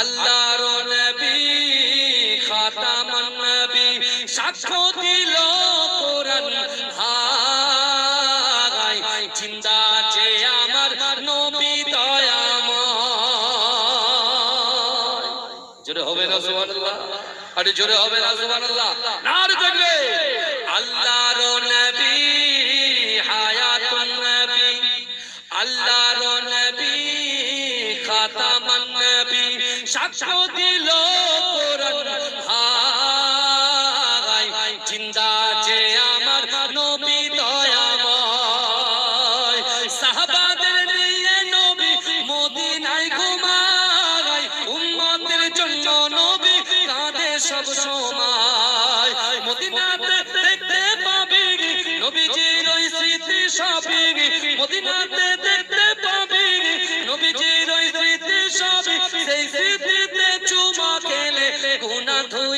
আল্লাহর নবী, খাতামুন নবী, সাক্ষ্য দিল কোরআন হায় জিন্দা আছে আমার নবী দয়াময়। জোরে হবে না, সুবহানাল্লাহ? আরে জোরে হবে না, সুবহানাল্লাহ? নার সাক্ষ্য দিল আছে আমার নবী দয়াময়। সাহাবাদের নিয়ে নবী মদিনায় ঘুমায়। উম্মতের জন্য নবী কাঁদে সব সময়। খেলে গুনাহ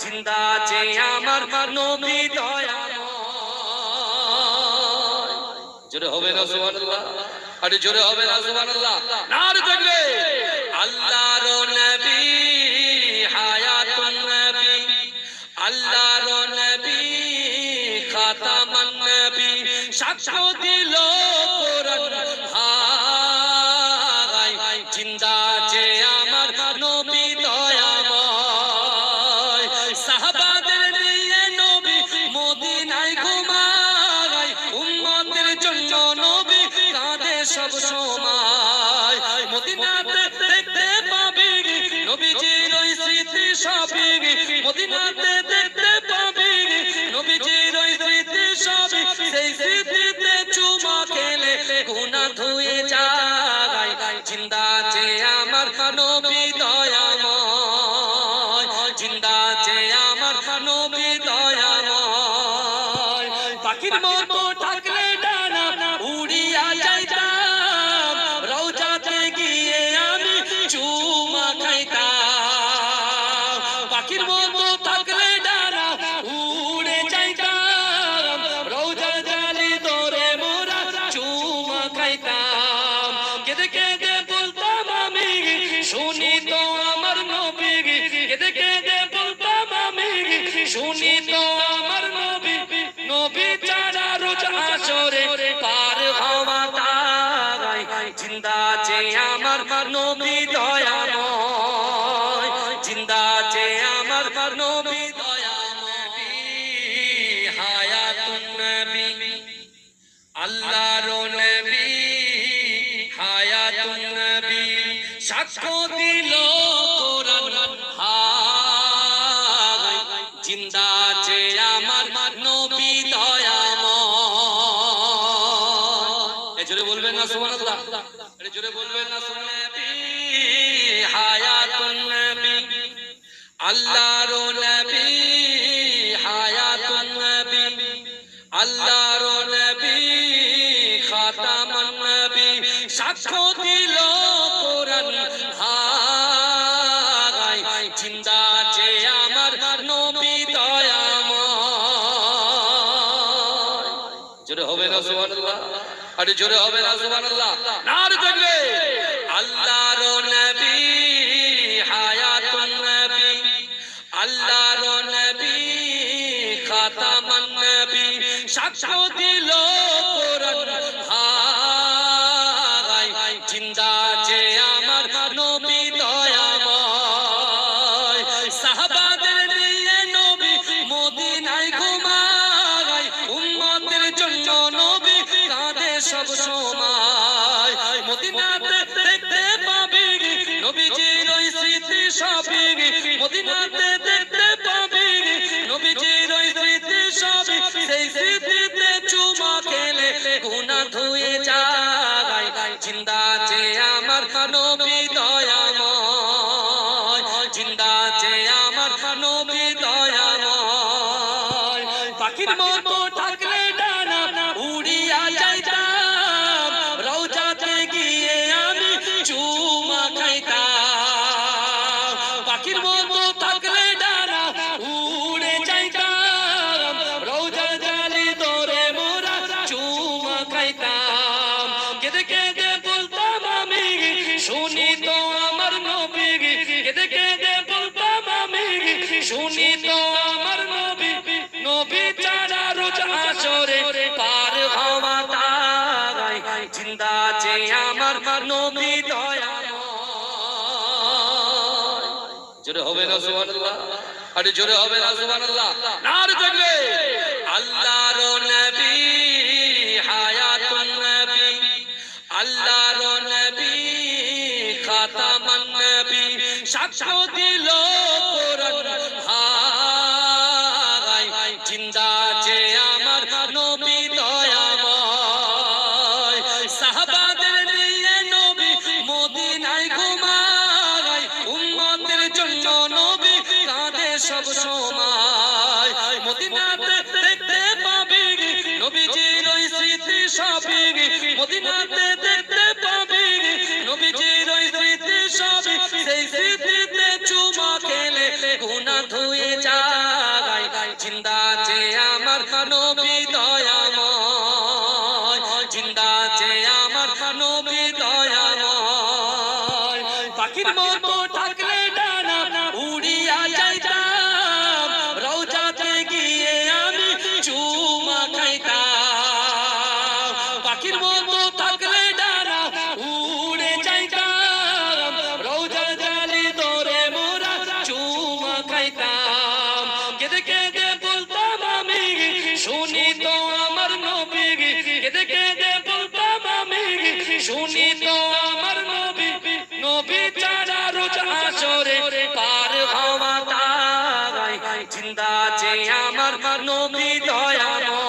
জিন্দা যে আমার নবী দয়া জোরে হবে না সুবহানাল্লাহ? আরে জোরে হবে না সুবহানাল্লাহ? নার দয়াময় পাখির মতো আমার নবী দয়াময়। জিন্দা আছে আমার নবী দয়াময়। নবী, আল্লাহর নবী। আমার নবী দয়াময়। বলবেন না, সুবহানাল্লাহ। হায়াতুন নবী, আল্লাহর নবী, হায়াতুন নবী, আল্লাহর নবী, খাতামুন নবী, সাক্ষ্য দিল কোরআন হায় জিন্দা আছে আমার নবী দয়াময়। জোরে হবে না, সুবহানাল্লাহ? আরে জোরে হবে না, সুবহানাল্লাহ? নার আল্লাহর নবী, হায়াতুন নবী। আল্লাহর নবী, খাতামান নবী। সাক্ষ্য দিল কোরআন হাই জিন্দা যে আমার নবী দয়াময়। সাহাবাদের নিয়ে নবী মদিনায় ঘুমায় উম্মতের জন্য নবী কাঁদে সব সময়। মদিনাতে যায় নবী জোরে হবে না সুবহানাল্লাহ? আরে জোরে হবে না আল্লাহর আল্লাহর সাক্ষ্য দিল সব সময় মদিনাতে দেখতে পাবি স্মৃতি সবই, মদিনাতে দেখতে পাবি স্মৃতি সবই, সেই স্মৃতিতে চুমা খেলে গুনাহ ধুয়ে যায়, জিন্দা যে আমার নবী দয়াময়, জিন্দা যে আমার নবী দয়াময়। পাখির মতো জিন্দা যে আমার নবী দয়াময়।